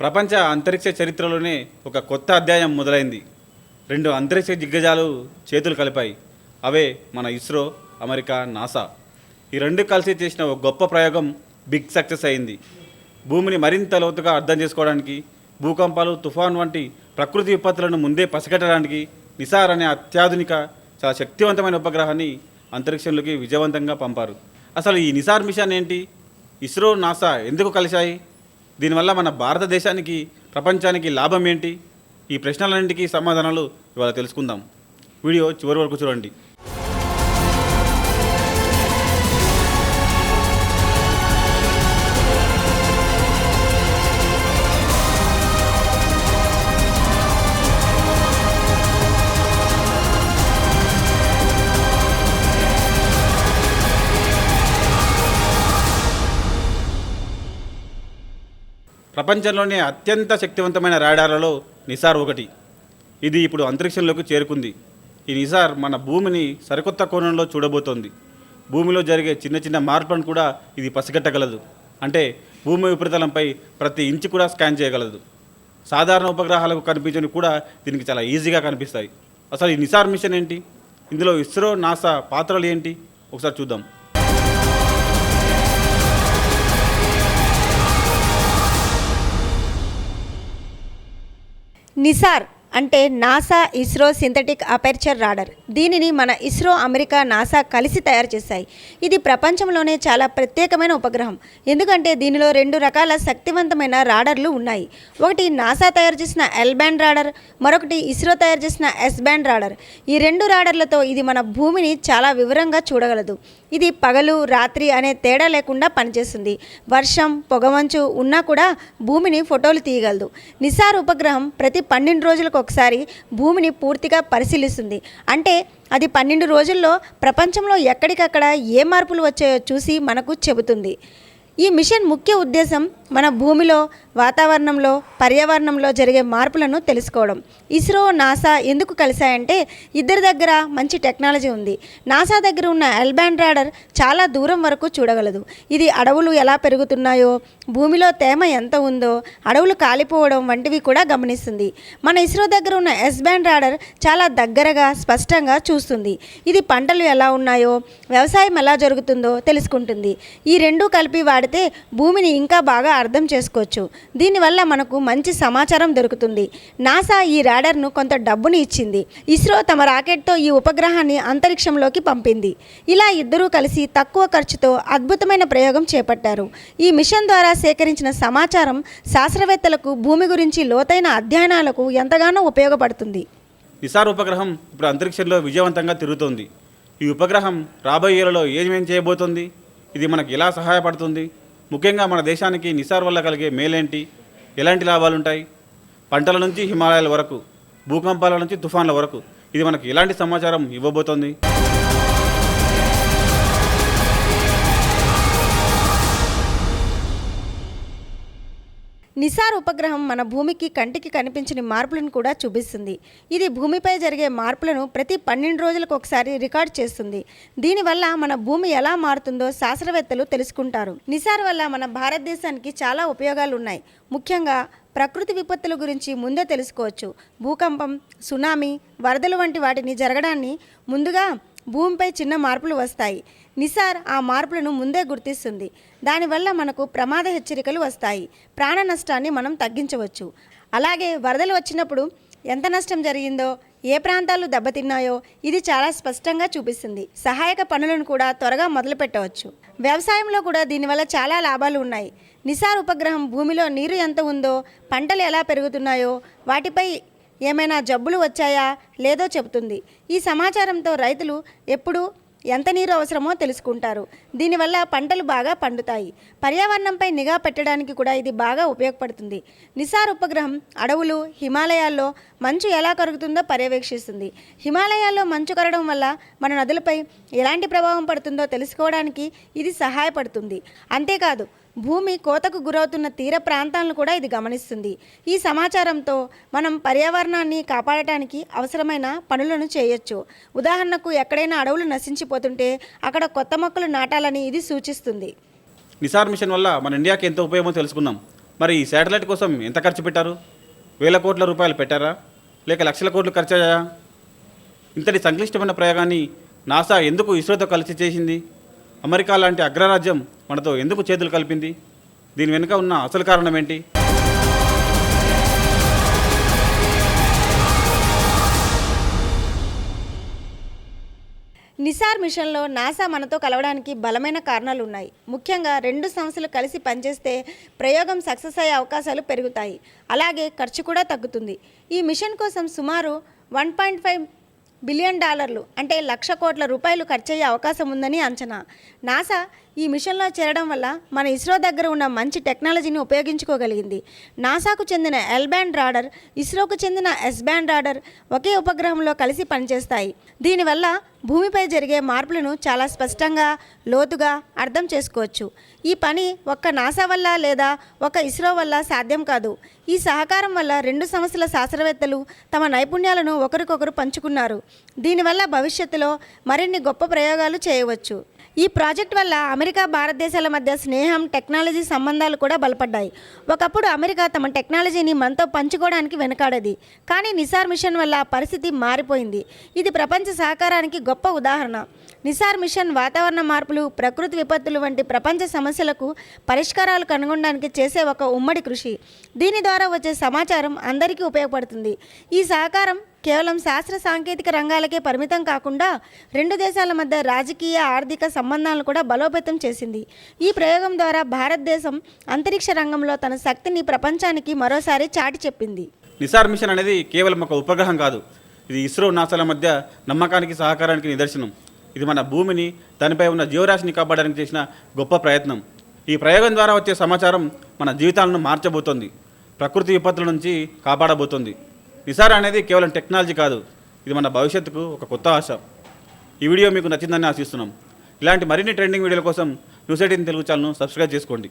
ప్రపంచ అంతరిక్ష చరిత్రలోనే ఒక కొత్త అధ్యాయం మొదలైంది. రెండు అంతరిక్ష దిగ్గజాలు చేతులు కలిపాయి. అవే మన ఇస్రో అమెరికా నాసా. ఈ రెండు కలిసి చేసిన ఒక గొప్ప ప్రయోగం బిగ్ సక్సెస్ అయింది. భూమిని మరింత లోతుగా అర్థం చేసుకోవడానికి భూకంపాలు తుఫాన్ వంటి ప్రకృతి విపత్తులను ముందే పసిగట్టడానికి నిసార్ అనే అత్యాధునిక చాలా శక్తివంతమైన ఉపగ్రహాన్ని అంతరిక్షంలోకి విజయవంతంగా పంపారు. అసలు ఈ నిసార్ మిషన్ ఏంటి? ఇస్రో నాసా ఎందుకు కలిశాయి? దీనివల్ల మన భారతదేశానికి ప్రపంచానికి లాభం ఏంటి? ఈ ప్రశ్నలన్నింటికీ సమాధానాలు ఇవాళ తెలుసుకుందాం. వీడియో చివరి వరకు చూడండి. ప్రపంచంలోనే అత్యంత శక్తివంతమైన రాడార్లలో నిసార్ ఒకటి. ఇది ఇప్పుడు అంతరిక్షంలోకి చేరుకుంది. ఈ నిసార్ మన భూమిని సరికొత్త కోణంలో చూడబోతోంది. భూమిలో జరిగే చిన్న చిన్న మార్పులను కూడా ఇది పసిగట్టగలదు. అంటే భూమి ఉపరితలంపై ప్రతి ఇంచు కూడా స్కాన్ చేయగలదు. సాధారణ ఉపగ్రహాలకు కనిపించని కూడా దీనికి చాలా ఈజీగా కనిపిస్తాయి. అసలు ఈ నిసార్ మిషన్ ఏంటి? ఇందులో ఇస్రో నాసా పాత్రలు ఏంటి? ఒకసారి చూద్దాం. నిసార్ అంటే NASA ISRO synthetic aperture radar. దీనిని మన ఇస్రో అమెరికా నాసా కలిసి తయారు చేశాయి. ఇది ప్రపంచంలోనే చాలా ప్రత్యేకమైన ఉపగ్రహం. ఎందుకంటే దీనిలో రెండు రకాల శక్తివంతమైన రాడర్లు ఉన్నాయి. ఒకటి నాసా తయారు చేసిన ఎల్ బ్యాండ్ రాడర్ మరొకటి ఇస్రో తయారు చేసిన ఎస్ బ్యాండ్ రాడర్. ఈ రెండు రాడర్లతో ఇది మన భూమిని చాలా వివరంగా చూడగలదు. ఇది పగలు రాత్రి అనే తేడా లేకుండా పనిచేస్తుంది. వర్షం పొగమంచు ఉన్నా కూడా భూమిని ఫోటోలు తీయగలదు. నిసార్ ఉపగ్రహం ప్రతి పన్నెండు రోజులకు ఒకసారి భూమిని పూర్తిగా పరిశీలిస్తుంది. అంటే అది పన్నెండు రోజుల్లో ప్రపంచంలో ఎక్కడికక్కడ ఏ మార్పులు వచ్చాయో చూసి మనకు చెబుతుంది. ఈ మిషన్ ముఖ్య ఉద్దేశం మన భూమిలో వాతావరణంలో పర్యావరణంలో జరిగే మార్పులను తెలుసుకోవడం. ఇస్రో నాసా ఎందుకు కలిశాయంటే ఇద్దరి దగ్గర మంచి టెక్నాలజీ ఉంది. నాసా దగ్గర ఉన్న ఎల్బాండ్ రాడర్ చాలా దూరం వరకు చూడగలదు. ఇది అడవులు ఎలా పెరుగుతున్నాయో భూమిలో తేమ ఎంత ఉందో అడవులు కాలిపోవడం వంటివి కూడా గమనిస్తుంది. మన ఇస్రో దగ్గర ఉన్న ఎస్ బ్యాండ్ రాడర్ చాలా దగ్గరగా స్పష్టంగా చూస్తుంది. ఇది పంటలు ఎలా ఉన్నాయో వ్యవసాయం ఎలా జరుగుతుందో తెలుసుకుంటుంది. ఈ రెండు కలిపి వాడితే భూమిని ఇంకా బాగా అర్థం చేసుకోవచ్చు. దీనివల్ల మనకు మంచి సమాచారం దొరుకుతుంది. నాసా ఈ రాడర్ను కొంత డబ్బుని ఇచ్చింది. ఇస్రో తమ రాకెట్తో ఈ ఉపగ్రహాన్ని అంతరిక్షంలోకి పంపింది. ఇలా ఇద్దరూ కలిసి తక్కువ ఖర్చుతో అద్భుతమైన ప్రయోగం చేపట్టారు. ఈ మిషన్ ద్వారా సేకరించిన సమాచారం శాస్త్రవేత్తలకు భూమి గురించి లోతైన అధ్యయనాలకు ఎంతగానో ఉపయోగపడుతుంది. నిసార్ ఉపగ్రహం ఇప్పుడు అంతరిక్షంలో విజయవంతంగా తిరుగుతోంది. ఈ ఉపగ్రహం రాబోయేలలో ఏమేం చేయబోతోంది? ఇది మనకు ఎలా సహాయపడుతుంది? ముఖ్యంగా మన దేశానికి నిసార్ వల్ల కలిగే మేలేంటి? ఎలాంటి లాభాలు ఉంటాయి పంటల నుంచి హిమాలయాల వరకు భూకంపాల నుంచి తుఫాన్ల వరకు ఇది మనకు ఎలాంటి సమాచారం ఇవ్వబోతోంది? నిసార్ ఉపగ్రహం మన భూమికి కంటికి కనిపించని మార్పులను కూడా చూపిస్తుంది. ఇది భూమిపై జరిగే మార్పులను ప్రతి పన్నెండు రోజులకు ఒకసారి రికార్డ్ చేస్తుంది. దీనివల్ల మన భూమి ఎలా మారుతుందో శాస్త్రవేత్తలు తెలుసుకుంటారు. నిసార్ వల్ల మన భారతదేశానికి చాలా ఉపయోగాలు ఉన్నాయి ముఖ్యంగా ప్రకృతి విపత్తుల గురించి ముందే తెలుసుకోవచ్చు. భూకంపం సునామీ వరదలు వంటి వాటిని జరగడాన్ని ముందుగా భూమిపై చిన్న మార్పులు వస్తాయి. నిసార్ ఆ మార్పులను ముందే గుర్తిస్తుంది. దానివల్ల మనకు ప్రమాద హెచ్చరికలు వస్తాయి. ప్రాణ నష్టాన్ని మనం తగ్గించవచ్చు. అలాగే వరదలు వచ్చినప్పుడు ఎంత నష్టం జరిగిందో ఏ ప్రాంతాలు దెబ్బతిన్నాయో ఇది చాలా స్పష్టంగా చూపిస్తుంది. సహాయక పనులను కూడా త్వరగా మొదలు పెట్టవచ్చు వ్యవసాయంలో కూడా దీనివల్ల చాలా లాభాలు ఉన్నాయి. నిసార్ ఉపగ్రహం భూమిలో నీరు ఎంత ఉందో పంటలు ఎలా పెరుగుతున్నాయో వాటిపై ఏమైనా జబ్బులు వచ్చాయా లేదో చెబుతుంది. ఈ సమాచారంతో రైతులు ఎప్పుడు ఎంత నీరు అవసరమో తెలుసుకుంటారు. దీనివల్ల పంటలు బాగా పండుతాయి. పర్యావరణంపై నిఘా పెట్టడానికి కూడా ఇది బాగా ఉపయోగపడుతుంది. నిసార్ ఉపగ్రహం అడవులు హిమాలయాల్లో మంచు ఎలా కరుగుతుందో పర్యవేక్షిస్తుంది. హిమాలయాల్లో మంచు కరగడం వల్ల మన నదులపై ఎలాంటి ప్రభావం పడుతుందో తెలుసుకోవడానికి ఇది సహాయపడుతుంది. అంతేకాదు భూమి కోతకు గురవుతున్న తీర ప్రాంతాలను కూడా ఇది గమనిస్తుంది. ఈ సమాచారంతో మనం పర్యావరణాన్ని కాపాడటానికి అవసరమైన పనులను చేయొచ్చు. ఉదాహరణకు ఎక్కడైనా అడవులు నశించిపోతుంటే అక్కడ కొత్త మొక్కలు నాటాలని ఇది సూచిస్తుంది. నిసార్ మిషన్ వల్ల మన ఇండియాకి ఎంత ఉపయోగమో తెలుసుకున్నాం మరి ఈ శాటిలైట్ కోసం ఎంత ఖర్చు పెట్టారు? వేల కోట్ల రూపాయలు పెట్టారా? లేక లక్షల కోట్లు ఖర్చు అయ్యాయా ఇంతటి సంక్లిష్టమైన ప్రయోగాన్ని నాసా ఎందుకు ఇస్రోతో కలిసి చేసింది? అమెరికా లాంటి అగ్రరాజ్యం మనతో ఎందుకు చేతులు కలిపింది? దీని వెనుక ఉన్న అసలు కారణం ఏంటి? నిసార్ మిషన్లో నాసా మనతో కలవడానికి బలమైన కారణాలు ఉన్నాయి ముఖ్యంగా రెండు సంస్థలు కలిసి పనిచేస్తే ప్రయోగం సక్సెస్ అయ్యే అవకాశాలు పెరుగుతాయి. అలాగే ఖర్చు కూడా తగ్గుతుంది. ఈ మిషన్ కోసం సుమారు వన్ పాయింట్ ఫైవ్ బిలియన్ డాలర్లు అంటే లక్ష కోట్ల రూపాయలు ఖర్చయ్యే అవకాశం ఉందని అంచనా. నాసా ఈ మిషన్లో చేరడం వల్ల మన ఇస్రో దగ్గర ఉన్న మంచి టెక్నాలజీని ఉపయోగించుకోగలిగింది. నాసాకు చెందిన ఎల్ బ్యాండ్ రాడర్ ఇస్రోకు చెందిన ఎస్ బ్యాండ్ రాడర్ ఒకే ఉపగ్రహంలో కలిసి పనిచేస్తాయి. దీనివల్ల భూమిపై జరిగే మార్పులను చాలా స్పష్టంగా లోతుగా అర్థం చేసుకోవచ్చు. ఈ పని ఒక్క నాసా వల్ల లేదా ఒక ఇస్రో వల్ల సాధ్యం కాదు. ఈ సహకారం వల్ల రెండు సంస్థల శాస్త్రవేత్తలు తమ నైపుణ్యాలను ఒకరికొకరు పంచుకున్నారు. దీనివల్ల భవిష్యత్తులో మరిన్ని గొప్ప ప్రయోగాలు చేయవచ్చు. ఈ ప్రాజెక్ట్ వల్ల అమెరికా భారతదేశాల మధ్య స్నేహం టెక్నాలజీ సంబంధాలు కూడా బలపడ్డాయి. ఒకప్పుడు అమెరికా తమ టెక్నాలజీని మనతో పంచుకోవడానికి వెనకాడది. కానీ నిసార్ మిషన్ వల్ల పరిస్థితి మారిపోయింది. ఇది ప్రపంచ సహకారానికి గొప్ప ఉదాహరణ. నిసార్ మిషన్ వాతావరణ మార్పులు ప్రకృతి విపత్తులు వంటి ప్రపంచ సమస్యలకు పరిష్కారాలు కనుగొనడానికి చేసే ఒక ఉమ్మడి కృషి. దీని ద్వారా వచ్చే సమాచారం అందరికీ ఉపయోగపడుతుంది. ఈ సహకారం కేవలం శాస్త్ర సాంకేతిక రంగాలకే పరిమితం కాకుండా రెండు దేశాల మధ్య రాజకీయ ఆర్థిక సంబంధాలను కూడా బలోపేతం చేసింది. ఈ ప్రయోగం ద్వారా భారతదేశం అంతరిక్ష రంగంలో తన శక్తిని ప్రపంచానికి మరోసారి చాటి చెప్పింది. నిసార్ మిషన్ అనేది కేవలం ఒక ఉపగ్రహం కాదు. ఇది ఇస్రో నాసాల మధ్య నమ్మకానికి సహకారానికి నిదర్శనం. ఇది మన భూమిని దానిపై ఉన్న జీవరాశిని కాపాడడానికి చేసిన గొప్ప ప్రయత్నం. ఈ ప్రయోగం ద్వారా వచ్చే సమాచారం మన జీవితాలను మార్చబోతోంది. ప్రకృతి విపత్తుల నుంచి కాపాడబోతోంది. నిసార్ అనేది కేవలం టెక్నాలజీ కాదు ఇది మన భవిష్యత్తుకు ఒక కొత్త ఆశ. ఈ వీడియో మీకు నచ్చిందని ఆశిస్తున్నాం. ఇలాంటి మరిన్ని ట్రెండింగ్ వీడియోల కోసం న్యూస్ ఎయిటీన్ తెలుగు ఛానల్ను సబ్స్క్రైబ్ చేసుకోండి.